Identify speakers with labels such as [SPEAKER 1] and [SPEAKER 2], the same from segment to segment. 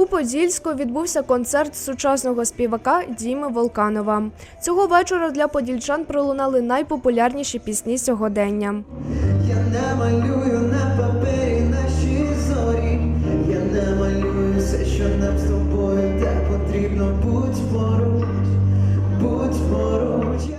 [SPEAKER 1] У Подільську відбувся концерт сучасного співака Діми Волканова. Цього вечора для подільчан пролунали найпопулярніші пісні сьогодення.
[SPEAKER 2] Я не малюю на папері наші зорі. Я не малюю все, що нам з тобою де потрібно. Будь поруч.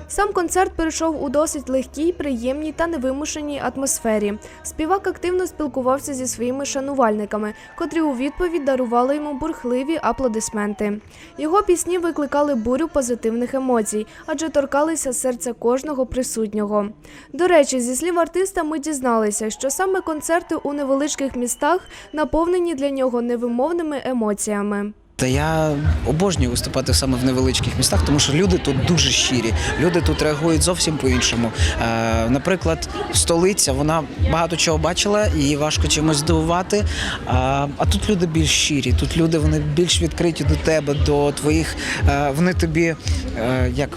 [SPEAKER 1] Сам концерт пройшов у досить легкій, приємній та невимушеній атмосфері. Співак активно спілкувався зі своїми шанувальниками, котрі у відповідь дарували йому бурхливі аплодисменти. Його пісні викликали бурю позитивних емоцій, адже торкалися серця кожного присутнього. До речі, зі слів артиста, ми дізналися, що саме концерти у невеличких містах наповнені для нього невимовними емоціями.
[SPEAKER 3] Та я обожнюю виступати саме в невеличких містах, тому що люди тут дуже щирі. Люди тут реагують зовсім по-іншому. Е, наприклад, столиця вона багато чого бачила, її важко чимось здивувати. А, а тут люди більш щирі, тут люди вони більш відкриті до тебе, до твоїх. Е, вони тобі е, як.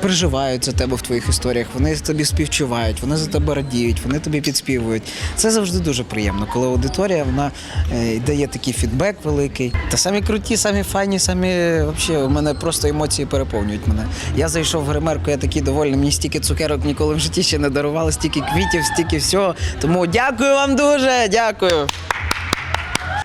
[SPEAKER 3] Переживають за тебе в твоїх історіях, вони тобі співчувають, вони за тебе радіють, вони тобі підспівують. Це завжди дуже приємно, коли аудиторія вона е, дає такий фідбек великий. Та самі круті, самі файні, самі вообще у мене просто емоції переповнюють мене. Я зайшов в гримерку, я такий довольний. Мені стільки цукерок ніколи в житті ще не дарували, стільки квітів, стільки всього. Тому дякую вам дуже, дякую.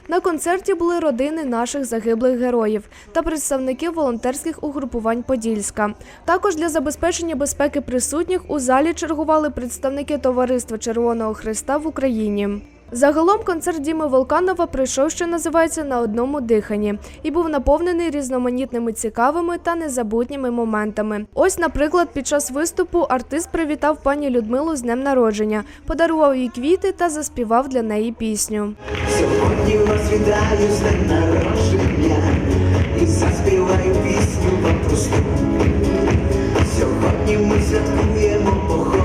[SPEAKER 1] На концерті були родини наших загиблих героїв та представники волонтерських угрупувань Подільська. Також для забезпечення безпеки присутніх у залі чергували представники Товариства Червоного Христа в Україні. Загалом концерт Діми Волканова пройшов, що називається на одному диханні, і був наповнений різноманітними цікавими та незабутніми моментами. Ось, наприклад, під час виступу артист привітав пані Людмилу з днем народження, подарував їй квіти та заспівав для неї пісню.
[SPEAKER 2] Сьогодні вас вітаю з днем народження і заспіваю пісню вам просту. Сьогодні ми святкуємо походження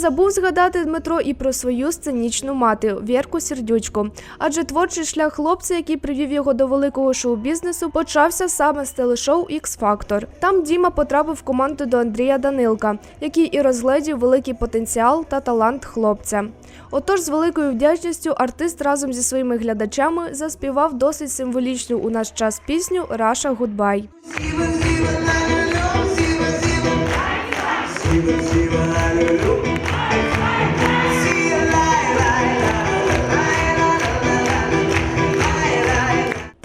[SPEAKER 1] забув згадати Дмитро і про свою сценічну мати Вірку Сердючку. Адже творчий шлях хлопця, який привів його до великого шоу-бізнесу, почався саме з телешоу Factor. Там Діма потрапив в команду до Андрія Данилка, який і розгледів великий потенціал та талант хлопця. Отож, з великою вдячністю артист разом зі своїми глядачами заспівав досить символічну у наш час пісню Раша Гудбай.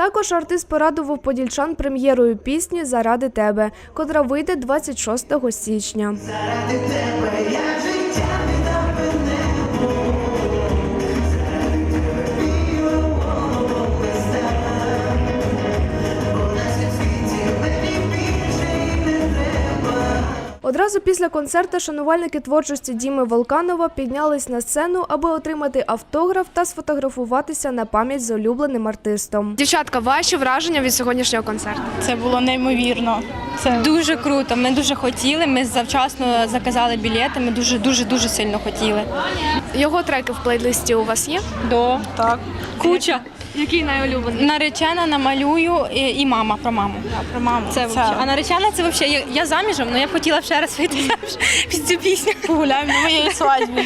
[SPEAKER 1] Також артист порадував подільчан прем'єрою пісні Заради тебе, котра вийде 26 січня.
[SPEAKER 2] Заради тебе я життя віддам би
[SPEAKER 1] Одразу після концерту шанувальники творчості Діми Волканова піднялись на сцену, аби отримати автограф та сфотографуватися на пам'ять з улюбленим артистом. Дівчатка, ваші враження від сьогоднішнього концерту?
[SPEAKER 4] Це було неймовірно. Це
[SPEAKER 5] Дуже круто. Ми дуже хотіли. Ми завчасно заказали білети. Ми дуже дуже дуже сильно хотіли.
[SPEAKER 1] Його треки в плейлисті у вас є?
[SPEAKER 5] До
[SPEAKER 4] так.
[SPEAKER 5] куча.
[SPEAKER 1] Який найулюблений?
[SPEAKER 5] Наречена намалюю і, і мама про маму.
[SPEAKER 4] Про маму.
[SPEAKER 5] Це, це. а наречена це взагалі. Я, я заміжем, але я б хотіла б ще раз вийти заміж під цю пісню.
[SPEAKER 4] Погуляємо на моєї свадьбі.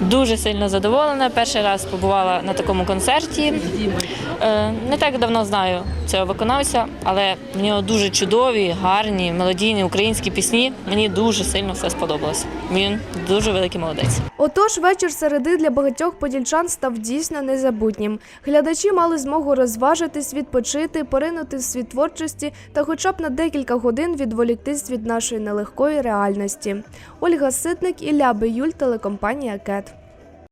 [SPEAKER 6] Дуже сильно задоволена. Перший раз побувала на такому концерті. Е, Не так давно знаю цього виконавця, але в нього дуже чудові, гарні, мелодійні українські пісні. Мені дуже сильно все сподобалось. Він дуже великий молодець.
[SPEAKER 1] Отож, вечір середи для багатьох подільчан став дійсно незабутнім. Глядачі мали змогу розважитись, відпочити, поринути в світ творчості та хоча б на декілька годин відволіктись від нашої нелегкої реальності. Ольга Ситник, Ілля Биюль, телекомпанія Кет.